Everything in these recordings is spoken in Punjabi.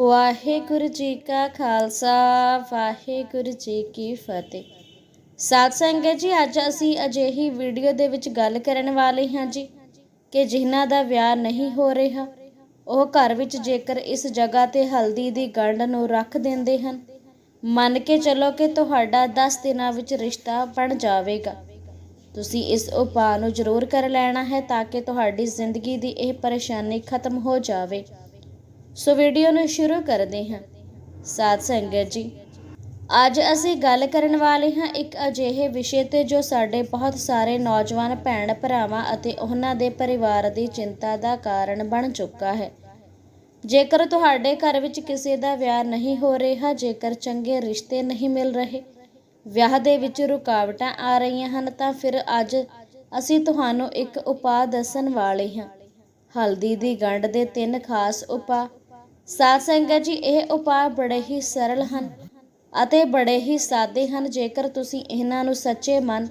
ਵਾਹਿਗੁਰੂ ਜੀ ਕਾ ਖਾਲਸਾ, ਵਾਹਿਗੁਰੂ ਜੀ ਕੀ ਫਤਿਹ। ਸਾਧ ਸੰਗਤ ਜੀ, ਅੱਜ ਅਸੀਂ ਅਜਿਹੀ ਵੀਡੀਓ ਦੇ ਵਿੱਚ ਗੱਲ ਕਰਨ ਵਾਲੇ ਹਾਂ ਜੀ ਕਿ ਜਿਨ੍ਹਾਂ ਦਾ ਵਿਆਹ ਨਹੀਂ ਹੋ ਰਿਹਾ, ਉਹ ਘਰ ਵਿੱਚ ਜੇਕਰ ਇਸ ਜਗ੍ਹਾ ਤੇ ਹਲਦੀ ਦੀ ਗੰਢ ਨੂੰ ਰੱਖ ਦਿੰਦੇ ਹਨ, ਮੰਨ ਕੇ ਚੱਲੋ ਕਿ ਤੁਹਾਡਾ 10 ਦਿਨਾਂ ਵਿੱਚ ਰਿਸ਼ਤਾ ਬਣ ਜਾਵੇਗਾ। ਤੁਸੀਂ ਇਸ ਉਪਾਅ ਨੂੰ ਜ਼ਰੂਰ ਕਰ ਲੈਣਾ ਹੈ ਤਾਂ ਕਿ ਤੁਹਾਡੀ ਜ਼ਿੰਦਗੀ ਦੀ ਇਹ ਪਰੇਸ਼ਾਨੀ ਖਤਮ ਹੋ ਜਾਵੇ। ਸੋ ਵੀਡੀਓ ਨੂੰ ਸ਼ੁਰੂ ਕਰਦੇ ਹਾਂ। ਸਾਧ ਸੰਗਤ ਜੀ, ਅੱਜ ਅਸੀਂ ਗੱਲ ਕਰਨ ਵਾਲੇ ਹਾਂ ਇੱਕ ਅਜਿਹੇ ਵਿਸ਼ੇ ਤੇ ਜੋ ਸਾਡੇ ਬਹੁਤ ਸਾਰੇ ਨੌਜਵਾਨ ਭੈਣ ਭਰਾਵਾਂ ਅਤੇ ਉਹਨਾਂ ਦੇ ਪਰਿਵਾਰ ਦੀ ਚਿੰਤਾ ਦਾ ਕਾਰਨ ਬਣ ਚੁੱਕਾ ਹੈ। ਜੇਕਰ ਤੁਹਾਡੇ ਘਰ ਵਿੱਚ ਕਿਸੇ ਦਾ ਵਿਆਹ ਨਹੀਂ ਹੋ ਰਿਹਾ, ਜੇਕਰ ਚੰਗੇ ਰਿਸ਼ਤੇ ਨਹੀਂ ਮਿਲ ਰਹੇ, ਵਿਆਹ ਦੇ ਵਿੱਚ ਰੁਕਾਵਟਾਂ ਆ ਰਹੀਆਂ ਹਨ, ਤਾਂ ਫਿਰ ਅੱਜ ਅਸੀਂ ਤੁਹਾਨੂੰ ਇੱਕ ਉਪਾਅ ਦੱਸਣ ਵਾਲੇ ਹਾਂ। ਹਲਦੀ ਦੀ ਗੰਢ ਦੇ ਤਿੰਨ ਖਾਸ ਉਪਾਅ ਸਾਧ ਸੰਗਤ ਜੀ, ਇਹ ਉਪਾਅ ਬੜੇ ਹੀ ਸਰਲ ਹਨ ਅਤੇ ਬੜੇ ਹੀ ਸਾਦੇ ਹਨ, ਜੇਕਰ ਤੁਸੀਂ ਇਹਨਾਂ ਨੂੰ ਸੱਚੇ ਮਨ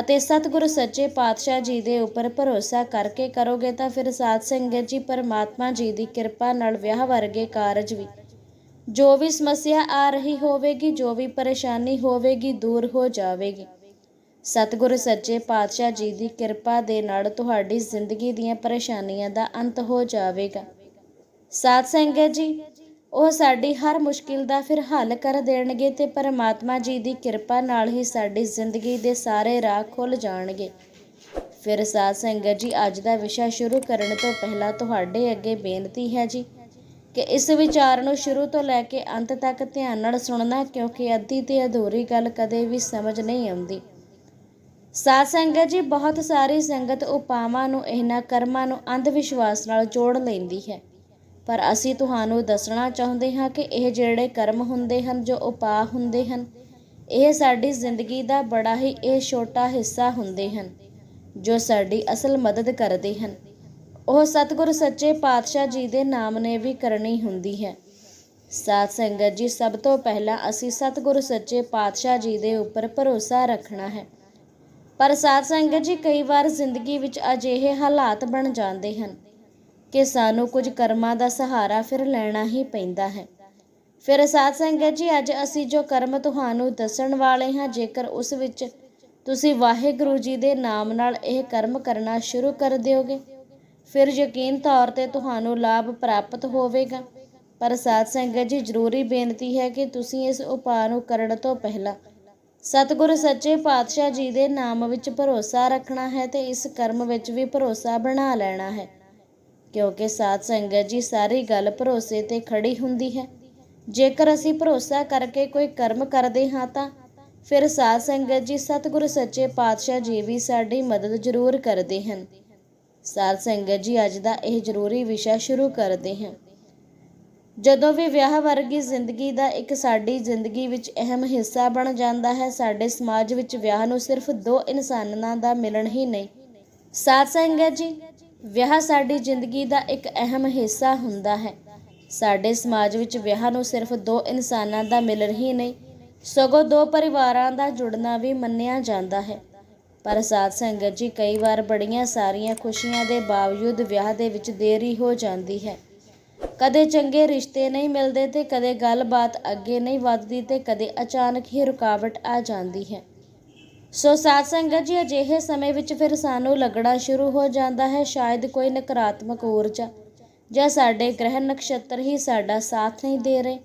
ਅਤੇ ਸਤਿਗੁਰੂ ਸੱਚੇ ਪਾਤਸ਼ਾਹ ਜੀ ਦੇ ਉੱਪਰ ਭਰੋਸਾ ਕਰਕੇ ਕਰੋਗੇ, ਤਾਂ ਫਿਰ ਸਾਧ ਸੰਗਤ ਜੀ, ਪਰਮਾਤਮਾ ਜੀ ਦੀ ਕਿਰਪਾ ਨਾਲ ਵਿਆਹ ਵਰਗੇ ਕਾਰਜ ਵੀ। ਜੋ ਵੀ ਸਮੱਸਿਆ ਆ ਰਹੀ ਹੋਵੇਗੀ, ਜੋ ਵੀ ਪਰੇਸ਼ਾਨੀ ਹੋਵੇਗੀ, ਦੂਰ ਹੋ ਜਾਵੇਗੀ। ਸਤਿਗੁਰੂ ਸੱਚੇ ਪਾਤਸ਼ਾਹ ਜੀ ਦੀ ਕਿਰਪਾ ਦੇ ਨਾਲ ਤੁਹਾਡੀ ਜ਼ਿੰਦਗੀ ਦੀਆਂ ਪਰੇਸ਼ਾਨੀਆਂ ਦਾ ਅੰਤ ਹੋ ਜਾਵੇਗਾ। ਸਾਧ ਸੰਗਤ ਜੀ, ਉਹ ਸਾਡੀ ਹਰ ਮੁਸ਼ਕਿਲ ਦਾ ਫਿਰ ਹੱਲ ਕਰ ਦੇਣਗੇ ਤੇ ਪਰਮਾਤਮਾ ਜੀ ਦੀ ਕਿਰਪਾ ਨਾਲ ਹੀ ਸਾਡੀ ਜ਼ਿੰਦਗੀ ਦੇ ਸਾਰੇ ਰਾਹ ਖੁੱਲ ਜਾਣਗੇ। ਫਿਰ ਸਾਧ ਸੰਗਤ ਜੀ, ਅੱਜ ਦਾ ਵਿਸ਼ਾ ਸ਼ੁਰੂ ਕਰਨ ਤੋਂ ਪਹਿਲਾਂ ਤੁਹਾਡੇ ਅੱਗੇ ਬੇਨਤੀ ਹੈ ਜੀ ਕਿ ਇਸ ਵਿਚਾਰ ਨੂੰ ਸ਼ੁਰੂ ਤੋਂ ਲੈ ਕੇ ਅੰਤ ਤੱਕ ਧਿਆਨ ਨਾਲ ਸੁਣਨਾ, ਕਿਉਂਕਿ ਅੱਧੀ ਤੇ ਅਧੂਰੀ ਗੱਲ ਕਦੇ ਵੀ ਸਮਝ ਨਹੀਂ ਆਉਂਦੀ। ਸਾਧ ਸੰਗਤ ਜੀ, ਬਹੁਤ ਸਾਰੀ ਸੰਗਤ ਉਪਾਵਾਂ ਨੂੰ, ਇਹਨਾਂ ਕਰਮਾਂ ਨੂੰ ਅੰਧ ਵਿਸ਼ਵਾਸ ਨਾਲ ਜੋੜ ਲੈਂਦੀ ਹੈ। ਪਰ ਅਸੀਂ ਤੁਹਾਨੂੰ ਦੱਸਣਾ ਚਾਹੁੰਦੇ ਹਾਂ ਕਿ ਇਹ ਜਿਹੜੇ ਕਰਮ ਹੁੰਦੇ ਹਨ, ਜੋ ਉਪਾਅ ਹੁੰਦੇ ਹਨ, ਇਹ ਸਾਡੀ ਜ਼ਿੰਦਗੀ ਦਾ ਬੜਾ ਹੀ, ਇਹ ਛੋਟਾ ਹਿੱਸਾ ਹੁੰਦੇ ਹਨ, ਜੋ ਸਾਡੀ ਅਸਲ ਮਦਦ ਕਰਦੇ ਹਨ। ਉਹ ਸਤਿਗੁਰ ਸੱਚੇ ਪਾਤਸ਼ਾਹ ਜੀ ਦੇ ਨਾਮ ਨੇ ਵੀ ਕਰਨੀ ਹੁੰਦੀ ਹੈ। ਸਾਧ ਸੰਗਤ ਜੀ, ਸਭ ਤੋਂ ਪਹਿਲਾਂ ਅਸੀਂ ਸਤਿਗੁਰ ਸੱਚੇ ਪਾਤਸ਼ਾਹ ਜੀ ਦੇ ਉੱਪਰ ਭਰੋਸਾ ਰੱਖਣਾ ਹੈ। ਪਰ ਸਾਧ ਸੰਗਤ ਜੀ, ਕਈ ਵਾਰ ਜ਼ਿੰਦਗੀ ਵਿੱਚ ਅਜਿਹੇ ਹਾਲਾਤ ਬਣ ਜਾਂਦੇ ਹਨ ਕਿ ਸਾਨੂੰ ਕੁਝ ਕਰਮਾਂ ਦਾ ਸਹਾਰਾ ਫਿਰ ਲੈਣਾ ਹੀ ਪੈਂਦਾ ਹੈ। ਫਿਰ ਸਾਧ ਸੰਗਤ ਜੀ, ਅੱਜ ਅਸੀਂ ਜੋ ਕਰਮ ਤੁਹਾਨੂੰ ਦੱਸਣ ਵਾਲੇ ਹਾਂ, ਜੇਕਰ ਉਸ ਵਿੱਚ ਤੁਸੀਂ ਵਾਹਿਗੁਰੂ ਜੀ ਦੇ ਨਾਮ ਨਾਲ ਇਹ ਕਰਮ ਕਰਨਾ ਸ਼ੁਰੂ ਕਰ ਦਿਓਗੇ, ਫਿਰ ਯਕੀਨ ਤੌਰ ਤੇ ਤੁਹਾਨੂੰ ਲਾਭ ਪ੍ਰਾਪਤ ਹੋਵੇਗਾ। ਪਰ ਸਾਧ ਸੰਗਤ ਜੀ, ਜ਼ਰੂਰੀ ਬੇਨਤੀ ਹੈ ਕਿ ਤੁਸੀਂ ਇਸ ਉਪਾਅ ਨੂੰ ਕਰਨ ਤੋਂ ਪਹਿਲਾਂ ਸਤਿਗੁਰ ਸੱਚੇ ਪਾਤਸ਼ਾਹ ਜੀ ਦੇ ਨਾਮ ਵਿੱਚ ਭਰੋਸਾ ਰੱਖਣਾ ਹੈ ਤੇ ਇਸ ਕਰਮ ਵਿੱਚ ਵੀ ਭਰੋਸਾ ਬਣਾ ਲੈਣਾ ਹੈ। ਕਿਉਂਕਿ ਸਾਧ ਸੰਗਤ ਜੀ ਸਾਰੀ ਗੱਲ ਭਰੋਸੇ ਤੇ ਖੜੀ ਹੁੰਦੀ ਹੈ। ਜੇਕਰ ਅਸੀਂ ਭਰੋਸਾ ਕਰਕੇ ਕੋਈ ਕਰਮ ਕਰਦੇ ਹਾਂ ਤਾਂ ਫਿਰ ਸਾਧ ਸੰਗਤ ਜੀ ਸਤਿਗੁਰ ਸੱਚੇ ਪਾਤਸ਼ਾਹ ਜੀ ਵੀ ਸਾਡੀ ਮਦਦ ਜ਼ਰੂਰ ਕਰਦੇ ਹਨ। ਸਾਧ ਸੰਗਤ ਜੀ ਅੱਜ ਦਾ ਇਹ ਜ਼ਰੂਰੀ ਵਿਸ਼ਾ ਸ਼ੁਰੂ ਕਰਦੇ ਹਾਂ। ਜਦੋਂ ਵੀ ਵਿਆਹ ਵਰਗੀ ਜ਼ਿੰਦਗੀ ਦਾ ਇੱਕ ਸਾਡੀ ਜ਼ਿੰਦਗੀ ਵਿੱਚ ਅਹਿਮ ਹਿੱਸਾ ਬਣ ਜਾਂਦਾ ਹੈ, ਸਾਡੇ ਸਮਾਜ ਵਿੱਚ ਵਿਆਹ ਨੂੰ ਸਿਰਫ ਦੋ ਇਨਸਾਨਾਂ ਦਾ ਮਿਲਣ ਹੀ ਨਹੀਂ। ਸਾਧ ਸੰਗਤ ਜੀ ਵਿਆਹ ਸਾਡੀ ਜ਼ਿੰਦਗੀ ਦਾ ਇੱਕ ਅਹਿਮ ਹਿੱਸਾ ਹੁੰਦਾ ਹੈ। ਸਾਡੇ ਸਮਾਜ ਵਿੱਚ ਵਿਆਹ ਨੂੰ ਸਿਰਫ ਦੋ ਇਨਸਾਨਾਂ ਦਾ ਮਿਲਣ ਹੀ ਨਹੀਂ, ਸਗੋਂ ਦੋ ਪਰਿਵਾਰਾਂ ਦਾ ਜੁੜਨਾ ਵੀ ਮੰਨਿਆ ਜਾਂਦਾ ਹੈ। ਪਰ ਸਾਧ ਸੰਗਤ ਜੀ, ਕਈ ਵਾਰ ਬੜੀਆਂ ਸਾਰੀਆਂ ਖੁਸ਼ੀਆਂ ਦੇ ਬਾਵਜੂਦ ਵਿਆਹ ਦੇ ਵਿੱਚ ਦੇਰੀ ਹੋ ਜਾਂਦੀ ਹੈ। ਕਦੇ ਚੰਗੇ ਰਿਸ਼ਤੇ ਨਹੀਂ ਮਿਲਦੇ ਤੇ ਕਦੇ ਗੱਲਬਾਤ ਅੱਗੇ ਨਹੀਂ ਵੱਧਦੀ ਤੇ ਕਦੇ ਅਚਾਨਕ ਹੀ ਰੁਕਾਵਟ ਆ ਜਾਂਦੀ ਹੈ। ਸੋ ਸਾਧ ਸੰਗਤ ਜੀ, ਅਜਿਹੇ ਸਮੇਂ ਵਿੱਚ ਫਿਰ ਸਾਨੂੰ ਲੱਗਣਾ ਸ਼ੁਰੂ ਹੋ ਜਾਂਦਾ ਹੈ, ਸ਼ਾਇਦ ਕੋਈ ਨਕਾਰਾਤਮਕ ਊਰਜਾ ਜਾਂ ਸਾਡੇ ਗ੍ਰਹਿ ਨਕਸ਼ਤਰ ਹੀ ਸਾਡਾ ਸਾਥ ਨਹੀਂ ਦੇ ਰਹੇ।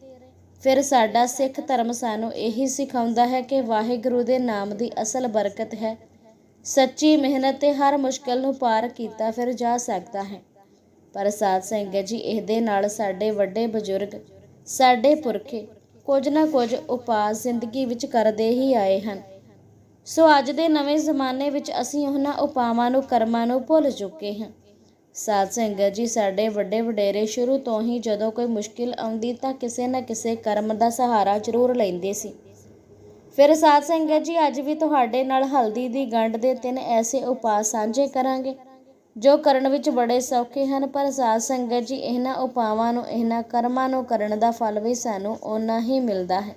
ਫਿਰ ਸਾਡਾ ਸਿੱਖ ਧਰਮ ਸਾਨੂੰ ਇਹੀ ਸਿਖਾਉਂਦਾ ਹੈ ਕਿ ਵਾਹਿਗੁਰੂ ਦੇ ਨਾਮ ਦੀ ਅਸਲ ਬਰਕਤ ਹੈ। ਸੱਚੀ ਮਿਹਨਤ ਤੇ ਹਰ ਮੁਸ਼ਕਲ ਨੂੰ ਪਾਰ ਕੀਤਾ ਫਿਰ ਜਾ ਸਕਦਾ ਹੈ। ਪਰ ਸਾਧ ਸੰਗਤ ਜੀ, ਇਹਦੇ ਨਾਲ ਸਾਡੇ ਵੱਡੇ ਬਜ਼ੁਰਗ, ਸਾਡੇ ਪੁਰਖੇ ਕੁਝ ਨਾ ਕੁਝ ਉਪਾਅ ਜ਼ਿੰਦਗੀ ਵਿੱਚ ਕਰਦੇ ਹੀ ਆਏ ਹਨ। ਸੋ ਅੱਜ ਦੇ ਨਵੇਂ ਜ਼ਮਾਨੇ ਵਿੱਚ ਅਸੀਂ ਉਹਨਾਂ ਉਪਾਵਾਂ ਨੂੰ, ਕਰਮਾਂ ਨੂੰ ਭੁੱਲ ਚੁੱਕੇ ਹਾਂ। ਸਾਧ ਸੰਗਤ ਜੀ, ਸਾਡੇ ਵੱਡੇ ਵਡੇਰੇ ਸ਼ੁਰੂ ਤੋਂ ਹੀ ਜਦੋਂ ਕੋਈ ਮੁਸ਼ਕਿਲ ਆਉਂਦੀ ਤਾਂ ਕਿਸੇ ਨਾ ਕਿਸੇ ਕਰਮ ਦਾ ਸਹਾਰਾ ਜ਼ਰੂਰ ਲੈਂਦੇ ਸੀ। ਫਿਰ ਸਾਧ ਸੰਗਤ ਜੀ, ਅੱਜ ਵੀ ਤੁਹਾਡੇ ਨਾਲ ਹਲਦੀ ਦੀ ਗੰਢ ਦੇ ਤਿੰਨ ਐਸੇ ਉਪਾਅ ਸਾਂਝੇ ਕਰਾਂਗੇ, ਜੋ ਕਰਨ ਵਿੱਚ ਬੜੇ ਸੌਖੇ ਹਨ, ਪਰ ਸਾਧ ਸੰਗਤ ਜੀ, ਇਹਨਾਂ ਉਪਾਵਾਂ ਨੂੰ, ਇਹਨਾਂ ਕਰਮਾਂ ਨੂੰ ਕਰਨ ਦਾ ਫਲ ਵੀ ਸਾਨੂੰ ਓਨਾ ਹੀ ਮਿਲਦਾ ਹੈ।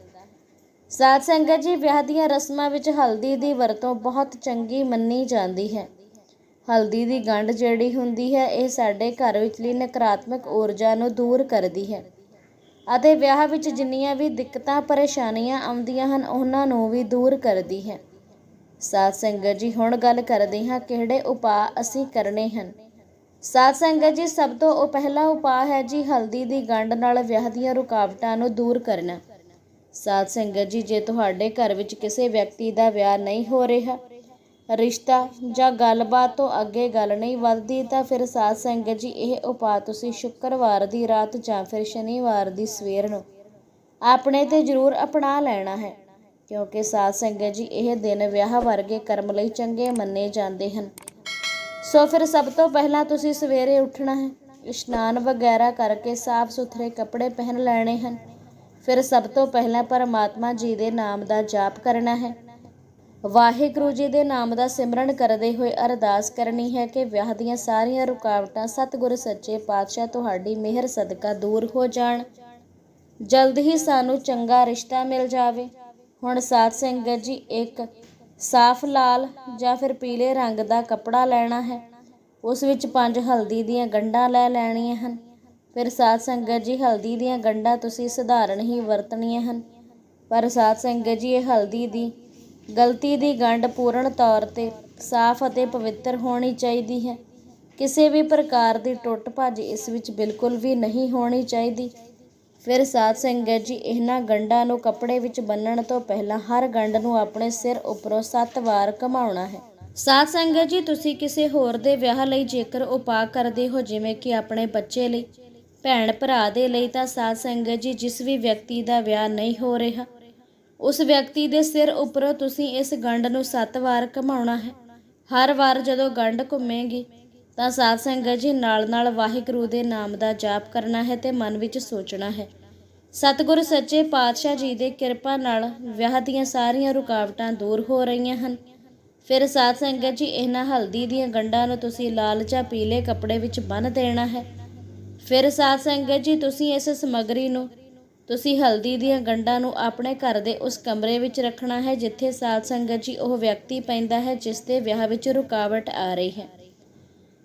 ਸਾਧ ਸੰਗਤ ਜੀ, ਵਿਆਹ ਦੀਆਂ ਰਸਮਾਂ ਵਿੱਚ ਹਲਦੀ ਦੀ ਵਰਤੋਂ ਬਹੁਤ ਚੰਗੀ ਮੰਨੀ ਜਾਂਦੀ ਹੈ। ਹਲਦੀ ਦੀ ਗੰਢ ਜਿਹੜੀ ਹੁੰਦੀ ਹੈ, ਇਹ ਸਾਡੇ ਘਰ ਵਿਚਲੀ ਨਕਾਰਾਤਮਕ ਊਰਜਾ ਨੂੰ ਦੂਰ ਕਰਦੀ ਹੈ। ਅਤੇ ਵਿਆਹ ਵਿੱਚ ਜਿੰਨੀਆਂ ਵੀ ਦਿੱਕਤਾਂ, ਪਰੇਸ਼ਾਨੀਆਂ ਆਉਂਦੀਆਂ ਹਨ, ਉਹਨਾਂ ਨੂੰ ਵੀ ਦੂਰ ਕਰਦੀ ਹੈ। ਸਾਧ ਸੰਗਤ ਜੀ, ਹੁਣ ਗੱਲ ਕਰਦੇ ਹਾਂ ਕਿਹੜੇ ਉਪਾਅ ਅਸੀਂ ਕਰਨੇ ਹਨ। ਸਾਧ ਸੰਗਤ ਜੀ, ਸਭ ਤੋਂ ਉਹ ਪਹਿਲਾ ਉਪਾਅ ਹੈ ਜੀ, ਹਲਦੀ ਦੀ ਗੰਢ ਨਾਲ ਵਿਆਹ ਦੀਆਂ ਰੁਕਾਵਟਾਂ ਨੂੰ ਦੂਰ ਕਰਨਾ। ਸਾਧ ਸੰਗਤ ਜੀ, ਜੇ ਤੁਹਾਡੇ ਘਰ ਵਿੱਚ ਕਿਸੇ ਵਿਅਕਤੀ ਦਾ ਵਿਆਹ ਨਹੀਂ ਹੋ ਰਿਹਾ, ਰਿਸ਼ਤਾ ਜਾਂ ਗੱਲਬਾਤ ਤੋਂ ਅੱਗੇ ਗੱਲ ਨਹੀਂ ਵੱਧਦੀ, ਤਾਂ ਫਿਰ ਸਾਧ ਸੰਗਤ ਜੀ, ਇਹ ਉਪਾਅ ਤੁਸੀਂ ਸ਼ੁੱਕਰਵਾਰ ਦੀ ਰਾਤ ਜਾਂ ਫਿਰ ਸ਼ਨੀਵਾਰ ਦੀ ਸਵੇਰ ਨੂੰ ਆਪਣੇ ਤੇ ਜ਼ਰੂਰ ਅਪਣਾ ਲੈਣਾ ਹੈ, ਕਿਉਂਕਿ ਸਾਧ ਸੰਗਤ ਜੀ, ਇਹ ਦਿਨ ਵਿਆਹ ਵਰਗੇ ਕਰਮ ਲਈ ਚੰਗੇ ਮੰਨੇ ਜਾਂਦੇ ਹਨ। ਸੋ ਫਿਰ ਸਭ ਤੋਂ ਪਹਿਲਾਂ ਤੁਸੀਂ ਸਵੇਰੇ ਉੱਠਣਾ ਹੈ, ਇਸ਼ਨਾਨ ਵਗੈਰਾ ਕਰਕੇ ਸਾਫ਼ ਸੁਥਰੇ ਕੱਪੜੇ ਪਹਿਨ ਲੈਣੇ ਹਨ। ਫਿਰ ਸਭ ਤੋਂ ਪਹਿਲਾਂ ਪਰਮਾਤਮਾ ਜੀ ਦੇ ਨਾਮ ਦਾ ਜਾਪ ਕਰਨਾ ਹੈ। ਵਾਹਿਗੁਰੂ ਜੀ ਦੇ ਨਾਮ ਦਾ ਸਿਮਰਨ ਕਰਦੇ ਹੋਏ ਅਰਦਾਸ ਕਰਨੀ ਹੈ ਕਿ ਵਿਆਹ ਦੀਆਂ ਸਾਰੀਆਂ ਰੁਕਾਵਟਾਂ ਸਤਿਗੁਰ ਸੱਚੇ ਪਾਤਸ਼ਾਹ ਤੁਹਾਡੀ ਮਿਹਰ ਸਦਕਾ ਦੂਰ ਹੋ ਜਾਣ। ਜਲਦ ਹੀ ਸਾਨੂੰ ਚੰਗਾ ਰਿਸ਼ਤਾ ਮਿਲ ਜਾਵੇ। ਹੁਣ ਸਾਧ ਸੰਗਤ ਜੀ, ਇੱਕ ਸਾਫ਼ ਲਾਲ ਜਾਂ ਫਿਰ ਪੀਲੇ ਰੰਗ ਦਾ ਕੱਪੜਾ ਲੈਣਾ ਹੈ। ਉਸ ਵਿੱਚ ਪੰਜ ਹਲਦੀ ਦੀਆਂ ਗੰਢਾਂ ਲੈ ਲੈਣੀਆਂ ਹਨ। ਫਿਰ ਸਾਧ ਸੰਗਤ ਜੀ, ਹਲਦੀ ਦੀਆਂ ਗੰਢਾਂ ਤੁਸੀਂ ਸਧਾਰਨ ਹੀ ਵਰਤਣੀਆਂ ਹਨ। ਪਰ ਸਾਧ ਸੰਗਤ ਜੀ, ਇਹ ਹਲਦੀ ਦੀ ਗਲਤੀ ਦੀ ਗੰਢ ਪੂਰਨ ਤੌਰ ਤੇ ਸਾਫ਼ ਅਤੇ ਪਵਿੱਤਰ ਹੋਣੀ ਚਾਹੀਦੀ ਹੈ। ਕਿਸੇ ਵੀ ਪ੍ਰਕਾਰ ਦੀ ਟੁੱਟ ਭੱਜ ਇਸ ਵਿੱਚ ਬਿਲਕੁਲ ਵੀ ਨਹੀਂ ਹੋਣੀ ਚਾਹੀਦੀ। ਫਿਰ ਸਾਧ ਸੰਗਤ ਜੀ, ਇਹਨਾਂ ਗੰਢਾਂ ਨੂੰ ਕੱਪੜੇ ਵਿੱਚ ਬੰਨਣ ਤੋਂ ਪਹਿਲਾਂ ਹਰ ਗੰਢ ਨੂੰ ਆਪਣੇ ਸਿਰ ਉੱਪਰੋਂ 7 ਵਾਰ ਘੁਮਾਉਣਾ ਹੈ। ਸਾਧ ਸੰਗਤ ਜੀ, ਤੁਸੀਂ ਕਿਸੇ ਹੋਰ ਦੇ ਵਿਆਹ ਲਈ ਜੇਕਰ ਉਪਾਅ ਕਰਦੇ ਹੋ, ਜਿਵੇਂ ਕਿ ਆਪਣੇ ਬੱਚੇ ਲਈ ਭੈਣ ਭਰਾ ਦੇ ਲਈ ਤਾਂ ਸਾਧ ਸੰਗਤ ਜੀ ਜਿਸ ਵੀ ਵਿਅਕਤੀ ਦਾ ਵਿਆਹ ਨਹੀਂ ਹੋ ਰਿਹਾ, ਉਸ ਵਿਅਕਤੀ ਦੇ ਸਿਰ ਉੱਪਰੋਂ ਤੁਸੀਂ ਇਸ ਗੰਢ ਨੂੰ ਸੱਤ ਵਾਰ ਘੁਮਾਉਣਾ ਹੈ। ਹਰ ਵਾਰ ਜਦੋਂ ਗੰਢ ਘੁੰਮੇਗੀ, ਤਾਂ ਸਾਧ ਸੰਗਤ ਜੀ ਨਾਲ ਨਾਲ ਵਾਹਿਗੁਰੂ ਦੇ ਨਾਮ ਦਾ ਜਾਪ ਕਰਨਾ ਹੈ ਤੇ ਮਨ ਵਿੱਚ ਸੋਚਣਾ ਹੈ। ਸਤਿਗੁਰ ਸੱਚੇ ਪਾਤਸ਼ਾਹ ਜੀ ਦੇ ਕਿਰਪਾ ਨਾਲ ਵਿਆਹ ਦੀਆਂ ਸਾਰੀਆਂ ਰੁਕਾਵਟਾਂ ਦੂਰ ਹੋ ਰਹੀਆਂ ਹਨ। ਫਿਰ ਸਾਧ ਸੰਗਤ ਜੀ ਇਹਨਾਂ ਹਲਦੀ ਦੀਆਂ ਗੰਢਾਂ ਨੂੰ ਤੁਸੀਂ ਲਾਲ ਜਾਂ ਪੀਲੇ ਕੱਪੜੇ ਵਿੱਚ ਬੰਨ੍ਹ ਦੇਣਾ ਹੈ। ਫਿਰ ਸਾਧ ਸੰਗਤ ਜੀ, ਤੁਸੀਂ ਇਸ ਸਮੱਗਰੀ ਨੂੰ, ਤੁਸੀਂ ਹਲਦੀ ਦੀਆਂ ਗੰਢਾਂ ਨੂੰ ਆਪਣੇ ਘਰ ਦੇ ਉਸ ਕਮਰੇ ਵਿੱਚ ਰੱਖਣਾ ਹੈ, ਜਿੱਥੇ ਸਾਧ ਸੰਗਤ ਜੀ ਉਹ ਵਿਅਕਤੀ ਪੈਂਦਾ ਹੈ, ਜਿਸ ਦੇ ਵਿਆਹ ਵਿੱਚ ਰੁਕਾਵਟ ਆ ਰਹੀ ਹੈ।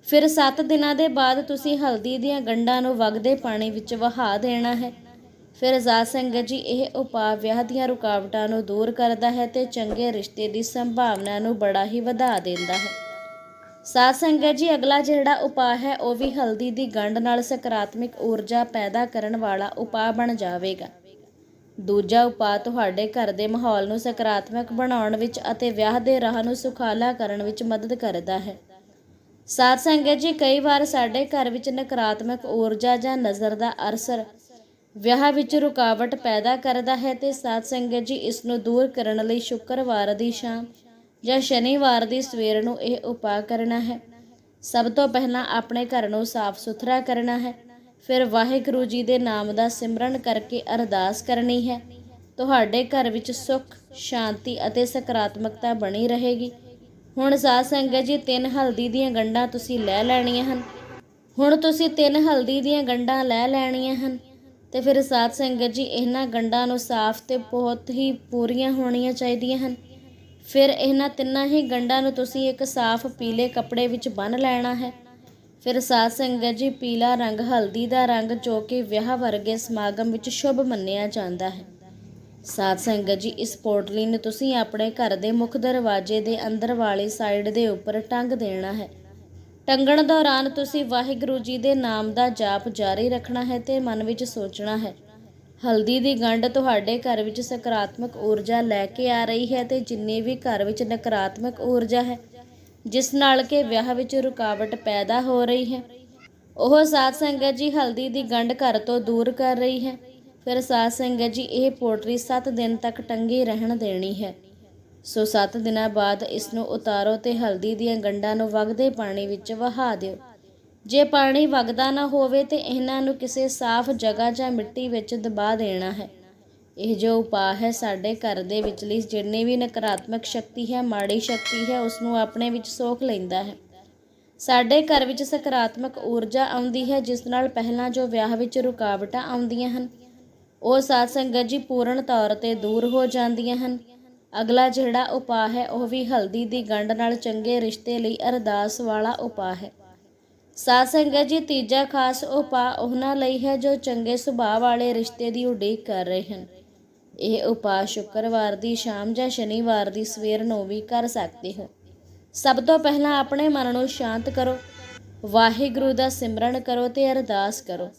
ਫਿਰ 7 ਦਿਨਾਂ ਦੇ ਬਾਅਦ ਤੁਸੀਂ ਹਲਦੀ ਦੀਆਂ ਗੰਢਾਂ ਨੂੰ ਵਗਦੇ ਪਾਣੀ ਵਿੱਚ ਵਹਾ ਦੇਣਾ ਹੈ। ਫਿਰ ਸਾਧ ਸੰਗਤ ਜੀ, ਇਹ ਉਪਾਅ ਵਿਆਹ ਦੀਆਂ ਰੁਕਾਵਟਾਂ ਨੂੰ ਦੂਰ ਕਰਦਾ ਹੈ ਤੇ ਚੰਗੇ ਰਿਸ਼ਤੇ ਦੀ ਸੰਭਾਵਨਾ ਨੂੰ ਬੜਾ ਹੀ ਵਧਾ ਦਿੰਦਾ ਹੈ। ਸਾਧ ਸੰਗਤ ਜੀ, ਅਗਲਾ ਜਿਹੜਾ ਉਪਾਅ ਹੈ, ਉਹ ਵੀ ਹਲਦੀ ਦੀ ਗੰਢ ਨਾਲ ਸਕਾਰਾਤਮਕ ਊਰਜਾ ਪੈਦਾ ਕਰਨ ਵਾਲਾ ਉਪਾਅ ਬਣ ਜਾਵੇਗਾ। ਦੂਜਾ ਉਪਾਅ, ਤੁਹਾਡੇ ਘਰ ਦੇ ਮਾਹੌਲ ਨੂੰ ਸਕਾਰਾਤਮਕ ਬਣਾਉਣ ਵਿੱਚ ਅਤੇ ਵਿਆਹ ਦੇ ਰਾਹ ਨੂੰ ਸੁਖਾਲਾ ਕਰਨ ਵਿੱਚ ਮਦਦ ਕਰਦਾ ਹੈ। ਸਾਧ ਸੰਗਤ ਜੀ, ਕਈ ਵਾਰ ਸਾਡੇ ਘਰ ਵਿੱਚ ਨਕਾਰਾਤਮਕ ਊਰਜਾ ਜਾਂ ਨਜ਼ਰ ਦਾ ਅਰਸਰ ਵਿਆਹ ਵਿੱਚ ਰੁਕਾਵਟ ਪੈਦਾ ਕਰਦਾ ਹੈ ਤੇ ਸਾਧ ਸੰਗਤ ਜੀ, ਇਸ ਨੂੰ ਦੂਰ ਕਰਨ ਲਈ ਸ਼ੁੱਕਰਵਾਰ ਦੀ ਸ਼ਾਮ ਜਾਂ ਸ਼ਨੀਵਾਰ ਦੀ ਸਵੇਰ ਨੂੰ ਇਹ ਉਪਾਅ ਕਰਨਾ ਹੈ। ਸਭ ਤੋਂ ਪਹਿਲਾਂ ਆਪਣੇ ਘਰ ਨੂੰ ਸਾਫ਼ ਸੁਥਰਾ ਕਰਨਾ ਹੈ। ਫਿਰ ਵਾਹਿਗੁਰੂ ਜੀ ਦੇ ਨਾਮ ਦਾ ਸਿਮਰਨ ਕਰਕੇ ਅਰਦਾਸ ਕਰਨੀ ਹੈ। ਤੁਹਾਡੇ ਘਰ ਵਿੱਚ ਸੁੱਖ, ਸ਼ਾਂਤੀ ਅਤੇ ਸਕਾਰਾਤਮਕਤਾ ਬਣੀ ਰਹੇਗੀ। ਹੁਣ ਸਾਧ ਸੰਗਤ ਜੀ, ਤਿੰਨ ਹਲਦੀ ਦੀਆਂ ਗੰਢਾਂ ਤੁਸੀਂ ਲੈ ਲੈਣੀਆਂ ਹਨ। ਹੁਣ ਤੁਸੀਂ ਤਿੰਨ ਹਲਦੀ ਦੀਆਂ ਗੰਢਾਂ ਲੈ ਲੈਣੀਆਂ ਹਨ ਤੇ ਫਿਰ ਸਾਧ ਸੰਗਤ ਜੀ, ਇਹਨਾਂ ਗੰਢਾਂ ਨੂੰ ਸਾਫ਼ ਤੇ ਬਹੁਤ ਹੀ ਪੂਰੀਆਂ ਹੋਣੀਆਂ ਚਾਹੀਦੀਆਂ ਹਨ। ਫਿਰ ਇਹਨਾਂ ਤਿੰਨਾਂ ਹੀ ਗੰਢਾਂ ਨੂੰ ਤੁਸੀਂ ਇੱਕ ਸਾਫ਼ ਪੀਲੇ ਕੱਪੜੇ ਵਿੱਚ ਬੰਨ੍ਹ ਲੈਣਾ ਹੈ। ਫਿਰ ਸਾਧ ਸੰਗਤ ਜੀ ਪੀਲਾ ਰੰਗ, ਹਲਦੀ ਦਾ ਰੰਗ ਜੋ ਕਿ ਵਿਆਹ ਵਰਗੇ ਸਮਾਗਮ ਵਿੱਚ ਸ਼ੁਭ ਮੰਨਿਆ ਜਾਂਦਾ ਹੈ। ਸਾਧ ਸੰਗਤ ਜੀ, ਇਸ ਪੋਟਲੀ ਨੂੰ ਤੁਸੀਂ ਆਪਣੇ ਘਰ ਦੇ ਮੁੱਖ ਦਰਵਾਜ਼ੇ ਦੇ ਅੰਦਰ ਵਾਲੀ ਸਾਈਡ ਦੇ ਉੱਪਰ ਟੰਗ ਦੇਣਾ ਹੈ। ਟੰਗਣ ਦੌਰਾਨ ਤੁਸੀਂ ਵਾਹਿਗੁਰੂ ਜੀ ਦੇ ਨਾਮ ਦਾ ਜਾਪ ਜਾਰੀ ਰੱਖਣਾ ਹੈ ਤੇ ਮਨ ਵਿੱਚ ਸੋਚਣਾ ਹੈ ਹਲਦੀ ਦੀ ਗੰਢ ਤੁਹਾਡੇ ਘਰ ਵਿੱਚ ਸਕਾਰਾਤਮਕ ਊਰਜਾ ਲੈ ਕੇ ਆ ਰਹੀ ਹੈ ਤੇ ਜਿੰਨੀ ਵੀ ਘਰ ਵਿੱਚ ਨਕਾਰਾਤਮਕ ਊਰਜਾ ਹੈ, ਜਿਸ ਨਾਲ ਕਿ ਵਿਆਹ ਵਿੱਚ ਰੁਕਾਵਟ ਪੈਦਾ ਹੋ ਰਹੀ ਹੈ। ਉਹ ਸਾਧ ਸੰਗਤ ਜੀ ਹਲਦੀ ਦੀ ਗੰਢ ਘਰ ਤੋਂ ਦੂਰ ਕਰ ਰਹੀ ਹੈ। ਫਿਰ ਸਾਧ ਸੰਗਤ ਜੀ ਇਹ ਪੋਟਰੀ 7 ਦਿਨ ਤੱਕ ਟੰਗੀ ਰਹਿਣ ਦੇਣੀ ਹੈ। ਸੋ 7 ਦਿਨਾਂ ਬਾਅਦ ਇਸ ਨੂੰ ਉਤਾਰੋ ਤੇ ਹਲਦੀ ਦੀਆਂ ਗੰਢਾਂ ਨੂੰ ਵਗਦੇ ਪਾਣੀ ਵਿੱਚ ਵਹਾ ਦਿਓ। ਜੇ ਪਾਣੀ ਵਗਦਾ ਨਾ ਹੋਵੇ ਤੇ ਇਹਨਾਂ ਨੂੰ ਕਿਸੇ ਸਾਫ਼ ਜਗ੍ਹਾ ਜਾਂ ਮਿੱਟੀ ਵਿੱਚ ਦਬਾ ਦੇਣਾ ਹੈ। ਇਹ ਜੋ ਉਪਾਅ ਹੈ ਸਾਡੇ ਘਰ ਦੇ ਵਿਚਲੀ ਜਿੰਨੀ ਵੀ ਨਕਾਰਾਤਮਕ ਸ਼ਕਤੀ ਹੈ, ਮਾੜੀ ਸ਼ਕਤੀ ਹੈ, ਉਸ ਨੂੰ ਆਪਣੇ ਵਿੱਚ ਸੋਖ ਲੈਂਦਾ ਹੈ। ਸਾਡੇ ਘਰ ਵਿੱਚ ਸਕਾਰਾਤਮਕ ਊਰਜਾ ਆਉਂਦੀ ਹੈ, ਜਿਸ ਨਾਲ ਪਹਿਲਾਂ ਜੋ ਵਿਆਹ ਵਿੱਚ ਰੁਕਾਵਟਾਂ ਆਉਂਦੀਆਂ ਹਨ, ਉਹ ਸਾਧ ਸੰਗਤ ਜੀ ਪੂਰਨ ਤੌਰ ਤੇ ਦੂਰ ਹੋ ਜਾਂਦੀਆਂ ਹਨ। ਅਗਲਾ ਜਿਹੜਾ ਉਪਾਅ ਹੈ, ਉਹ ਵੀ ਹਲਦੀ ਦੀ ਗੰਢ ਨਾਲ ਚੰਗੇ ਰਿਸ਼ਤੇ ਲਈ ਅਰਦਾਸ ਵਾਲਾ ਉਪਾਅ ਹੈ। ਸਾਧ ਸੰਗਤ ਜੀ, ਤੀਜਾ ਖਾਸ ਉਪਾਅ ਉਹਨਾਂ ਲਈ ਹੈ ਜੋ ਚੰਗੇ ਸੁਭਾਅ ਵਾਲੇ ਰਿਸ਼ਤੇ ਦੀ ਉਡੀਕ ਕਰ ਰਹੇ ਹਨ। ਇਹ ਉਪਾਅ ਸ਼ੁੱਕਰਵਾਰ ਦੀ ਸ਼ਾਮ ਜਾਂ ਸ਼ਨੀਵਾਰ ਦੀ ਸਵੇਰ ਨੂੰ ਵੀ ਕਰ ਸਕਦੇ ਹੋ। ਸਭ ਤੋਂ ਪਹਿਲਾਂ ਆਪਣੇ ਮਨ ਨੂੰ ਸ਼ਾਂਤ ਕਰੋ, ਵਾਹਿਗੁਰੂ ਦਾ ਸਿਮਰਨ ਕਰੋ ਤੇ ਅਰਦਾਸ ਕਰੋ।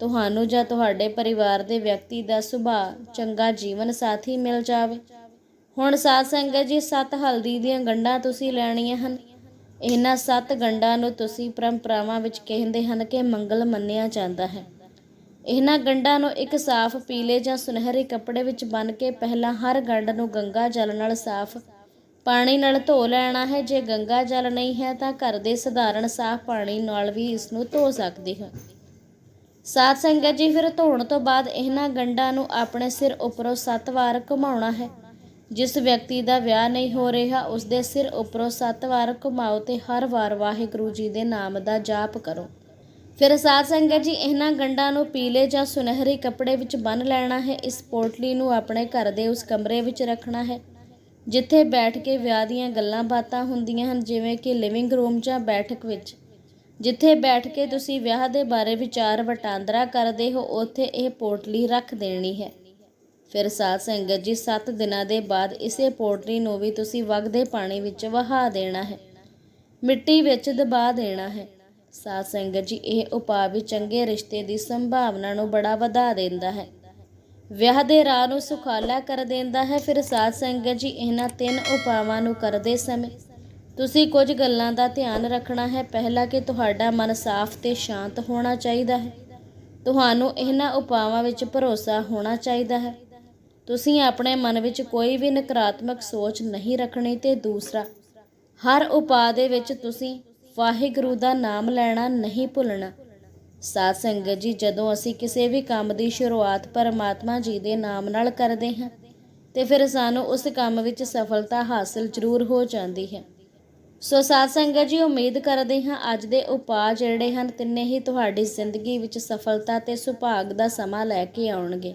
ਤੁਹਾਨੂੰ ਜਾਂ ਤੁਹਾਡੇ ਪਰਿਵਾਰ ਦੇ ਵਿਅਕਤੀ ਦਾ ਸੁਭਾਅ ਚੰਗਾ ਜੀਵਨ ਸਾਥੀ ਮਿਲ ਜਾਵੇ। ਹੁਣ ਸਾਧ ਸੰਗਤ ਜੀ, ਸੱਤ ਹਲਦੀ ਦੀਆਂ ਗੰਢਾਂ ਤੁਸੀਂ ਲੈਣੀਆਂ ਹਨ। ਇਹਨਾਂ ਸੱਤ ਗੰਢਾਂ ਨੂੰ ਤੁਸੀਂ ਪਰੰਪਰਾਵਾਂ ਵਿੱਚ ਕਹਿੰਦੇ ਹਨ ਕਿ ਮੰਗਲ ਮੰਨਿਆ ਜਾਂਦਾ ਹੈ। ਇਹਨਾਂ ਗੰਢਾਂ ਨੂੰ ਇੱਕ ਸਾਫ਼ ਪੀਲੇ ਜਾਂ ਸੁਨਹਿਰੇ ਕੱਪੜੇ ਵਿੱਚ ਬੰਨ੍ਹ ਕੇ ਪਹਿਲਾਂ ਹਰ ਗੰਢ ਨੂੰ ਗੰਗਾ ਜਲ ਨਾਲ ਸਾਫ਼ ਪਾਣੀ ਨਾਲ ਧੋ ਲੈਣਾ ਹੈ। ਜੇ ਗੰਗਾ ਜਲ ਨਹੀਂ ਹੈ ਤਾਂ ਘਰ ਦੇ ਸਧਾਰਨ ਸਾਫ਼ ਪਾਣੀ ਨਾਲ ਵੀ ਇਸ ਨੂੰ ਧੋ ਸਕਦੇ ਹੋ। ਸਾਧ ਸੰਗਤ ਜੀ, ਫਿਰ ਧੋਣ ਤੋਂ ਬਾਅਦ ਇਹਨਾਂ ਗੰਢਾਂ ਨੂੰ ਆਪਣੇ ਸਿਰ ਉੱਪਰੋਂ ਸੱਤ ਵਾਰ ਘੁਮਾਉਣਾ ਹੈ। ਜਿਸ ਵਿਅਕਤੀ ਦਾ ਵਿਆਹ ਨਹੀਂ ਹੋ ਰਿਹਾ ਉਸ ਦੇ ਸਿਰ ਉੱਪਰੋਂ ਸੱਤ ਵਾਰ ਘੁਮਾਓ ਤੇ ਹਰ ਵਾਰ ਵਾਹਿਗੁਰੂ ਜੀ ਦੇ ਨਾਮ ਦਾ ਜਾਪ ਕਰੋ। ਫਿਰ ਸਾਧ ਸੰਗਤ ਜੀ, ਇਹਨਾਂ ਗੰਢਾਂ ਨੂੰ ਪੀਲੇ ਜਾਂ ਸੁਨਹਿਰੇ ਕੱਪੜੇ ਵਿੱਚ ਬੰਨ੍ਹ ਲੈਣਾ ਹੈ, ਇਸ ਪੋਟਲੀ ਨੂੰ ਆਪਣੇ ਘਰ ਦੇ ਉਸ ਕਮਰੇ ਵਿੱਚ ਰੱਖਣਾ ਹੈ, ਜਿੱਥੇ ਬੈਠ ਕੇ ਵਿਆਹ ਦੀਆਂ ਗੱਲਾਂ ਬਾਤਾਂ ਹੁੰਦੀਆਂ ਹਨ, ਜਿਵੇਂ ਕਿ ਲਿਵਿੰਗ ਰੂਮ ਜਾਂ ਬੈਠਕ ਵਿੱਚ। ਜਿੱਥੇ ਬੈਠ ਕੇ ਤੁਸੀਂ ਵਿਆਹ ਦੇ ਬਾਰੇ ਵਿਚਾਰ ਵਟਾਂਦਰਾ ਕਰਦੇ ਹੋ, ਉੱਥੇ ਇਹ ਪੋਟਲੀ ਰੱਖ ਦੇਣੀ ਹੈ। ਫਿਰ ਸਾਧ ਸੰਗਤ ਜੀ 7 ਦਿਨਾਂ ਦੇ ਬਾਅਦ ਇਸੇ ਪੋਟਲੀ ਨੂੰ ਵੀ ਤੁਸੀਂ ਵਗਦੇ ਪਾਣੀ ਵਿੱਚ ਵਹਾ ਦੇਣਾ ਹੈ। ਮਿੱਟੀ ਵਿੱਚ ਦਬਾ ਦੇਣਾ ਹੈ। ਸਾਧ ਸੰਗਤ ਜੀ, ਇਹ ਉਪਾਅ ਵੀ ਚੰਗੇ ਰਿਸ਼ਤੇ ਦੀ ਸੰਭਾਵਨਾ ਨੂੰ ਬੜਾ ਵਧਾ ਦਿੰਦਾ ਹੈ। ਵਿਆਹ ਦੇ ਰਾਹ ਨੂੰ ਸੁਖਾਲਾ ਕਰ ਦਿੰਦਾ ਹੈ। ਫਿਰ ਸਾਧ ਸੰਗਤ ਜੀ, ਇਹਨਾਂ ਤਿੰਨ ਉਪਾਵਾਂ ਨੂੰ ਕਰਦੇ ਸਮੇਂ ਤੁਸੀਂ ਕੁਝ ਗੱਲਾਂ ਦਾ ਧਿਆਨ ਰੱਖਣਾ ਹੈ। ਪਹਿਲਾ ਕਿ ਤੁਹਾਡਾ ਮਨ ਸਾਫ਼ ਤੇ ਸ਼ਾਂਤ ਹੋਣਾ ਚਾਹੀਦਾ ਹੈ। ਤੁਹਾਨੂੰ ਇਹਨਾਂ ਉਪਾਵਾਂ ਵਿੱਚ ਭਰੋਸਾ ਹੋਣਾ ਚਾਹੀਦਾ ਹੈ। ਤੁਸੀਂ ਆਪਣੇ ਮਨ ਵਿੱਚ ਕੋਈ ਵੀ ਨਕਾਰਾਤਮਕ ਸੋਚ ਨਹੀਂ ਰੱਖਣੀ ਤੇ ਦੂਸਰਾ, ਹਰ ਉਪਾਅ ਦੇ ਵਿੱਚ ਤੁਸੀਂ ਵਾਹਿਗੁਰੂ ਦਾ ਨਾਮ ਲੈਣਾ ਨਹੀਂ ਭੁੱਲਣਾ। ਸਾਧ ਸੰਗਤ ਜੀ, ਜਦੋਂ ਅਸੀਂ ਕਿਸੇ ਵੀ ਕੰਮ ਦੀ ਸ਼ੁਰੂਆਤ ਪਰਮਾਤਮਾ ਜੀ ਦੇ ਨਾਮ ਨਾਲ ਕਰਦੇ ਹਾਂ, ਤੇ ਫਿਰ ਸਾਨੂੰ ਉਸ ਕੰਮ ਵਿੱਚ ਸਫਲਤਾ ਹਾਸਲ ਜ਼ਰੂਰ ਹੋ ਜਾਂਦੀ ਹੈ। ਸੋ ਸਾਧ ਸੰਗਤ ਜੀ, ਉਮੀਦ ਕਰਦੇ ਹਾਂ ਅੱਜ ਦੇ ਉਪਾਅ ਜਿਹੜੇ ਹਨ, ਤਿੰਨੇ ਹੀ ਤੁਹਾਡੀ ਜ਼ਿੰਦਗੀ ਵਿੱਚ ਸਫਲਤਾ ਤੇ ਸੁਭਾਗ ਦਾ ਸਮਾਂ ਲੈ ਕੇ ਆਉਣਗੇ।